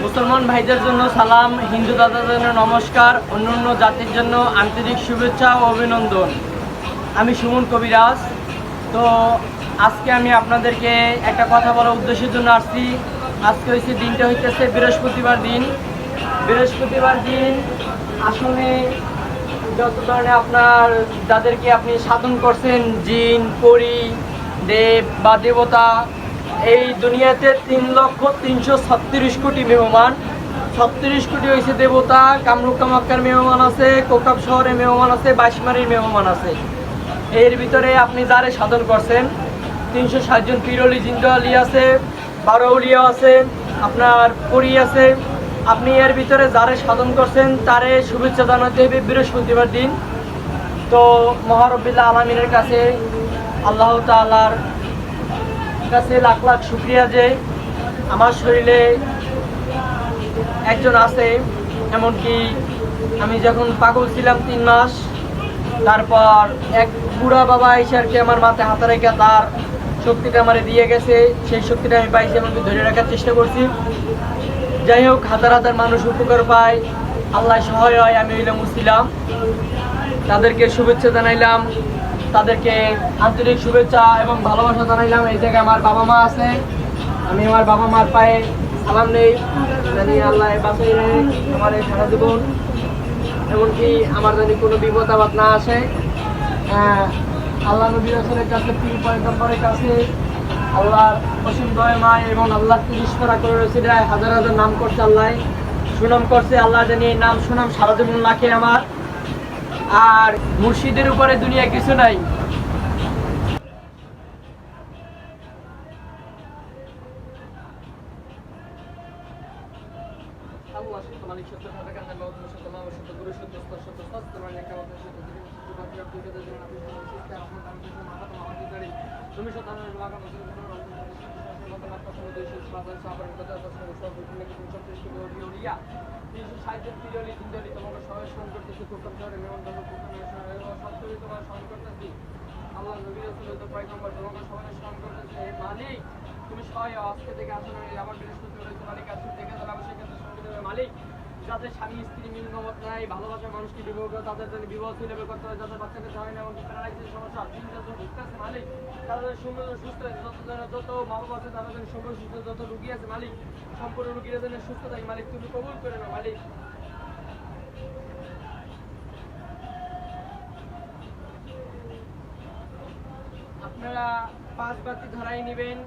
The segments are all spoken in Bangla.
মুসলমান ভাইদের জন্য সালাম, হিন্দু দাদাদের জন্য নমস্কার অন্য অন্য জাতির জন্য আন্তরিক শুভেচ্ছা ও অভিনন্দন। আমি সুমন কবিরাজ। তো আজকে আমি আপনাদেরকে একটা কথা বলার উদ্দেশ্যের জন্য আসছি। আজকে হয়েছে দিনটা হইতেছে বৃহস্পতিবার দিন। বৃহস্পতিবার দিন আসলে যত ধরনের আপনার যাদেরকে আপনি সাধন করছেন, জিন, পরি, দেব বা দেবতা এই দুনিয়াতে তিন লক্ষ তিনশো ছত্রিশ কোটি মেহমান। ছত্রিশ কোটি হয়েছে দেবতা কামরুক কামাক্কার মেহমান আছে কোকাপ শহরে মেহমান আছে, বাইশমারির মেহমান আছে। এর ভিতরে আপনি যারে সাধন করছেন, তিনশো ষাটজন পিরলি জিন্দালি আছে বারৌলিয়া আছে, আপনার পরি আছে। আপনি এর ভিতরে যারে সাধন করছেন, তারে শুভেচ্ছা জানাতে হবে বৃহস্পতিবার দিন। তো মহারবিল্লা আলমিনের কাছে আল্লাহ তালার কাছে লাখ লাখ শুক্রিয়া যে আমার শরীরে একজন আছে, এমনকি আমি যখন পাগল ছিলাম তিন মাস, তারপর এক বুড়া বাবা এসে আর কি আমার মাথায় হাতে রেখে তার শক্তিটা আমার দিয়ে গেছে, সেই শক্তিটা আমি পাইছি এমনকি ধরে রাখার চেষ্টা করছি। যাই হোক, হাজার হাজার মানুষ উপকার পায়, আল্লাহ সহায় হয়, আমি হইলাম মুসলিম তাদেরকে শুভেচ্ছা জানাইলাম। তাদেরকে আন্তরিক শুভেচ্ছা এবং ভালোবাসা জানাইলাম। এই জায়গায় আমার বাবা মা আছে। আমি আমার বাবা মার পায়ে সালাম নেই। জানি আল্লাহ বাঁচাই রে আমার এই সারা জীবন। এমনকি আমার জানি কোনো বিপদ আপদ না আসে আল্লাহ নবী রসুলের কাছে, পীর পয়গম্বরের কাছে আল্লাহর অসীম মায় এবং আল্লাহ তিরিশ করা করে রয়েছে। হাজার হাজার নাম করছে আল্লাহ। সুনাম করছে আল্লাহ জানি এই নাম, সুনাম সারা জীবন রাখে আমার। আর মুর্শিদের উপরে দুনিয়া কিছু নাই। আপনি কত জন আল্লাহ নবী রাসূল তো পয়গম্বর তোমাকে সবাই স্মরণ করতেছে হে মালিক তুমি সহায় আজকে থেকে আসলে আমার বৃহস্পতিবার মালিক আজকে থেকে তাহলে অবশ্যই ক্ষেত্রে সঙ্গে দেবে মালিক যাদের স্বামী স্ত্রী মিল মত নাই ভালোবাসার মানুষকে বিবাহ করে তাদের জন্য বিবাহ ছেলে করতে হয় যাদের বাচ্চাকে হয় না এমনকি প্যারালাইসিস সমস্যা চিন্তা যত ভুগতেছে মালিক তাদের সুন্দর সুস্থ যত যত মা বাবা আছে তাদের জন্য সুন্দর সুস্থ যত রুগী আছে মালিক সম্পূর্ণ রুগীর জন্য সুস্থ থাকে মালিক তুমি কবুল করে নাও মালিক আপনারা পাঁচ বাতি ধরাই নেবেন।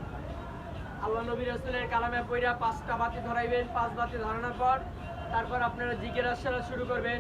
আল্লাহ নবী রসুলের কালামে পইরা পাঁচটা বাতি ধরাইবেন, পাঁচ বাতি ধরানোর পর তারপর আপনারা জিকের আসারা শুরু করবেন।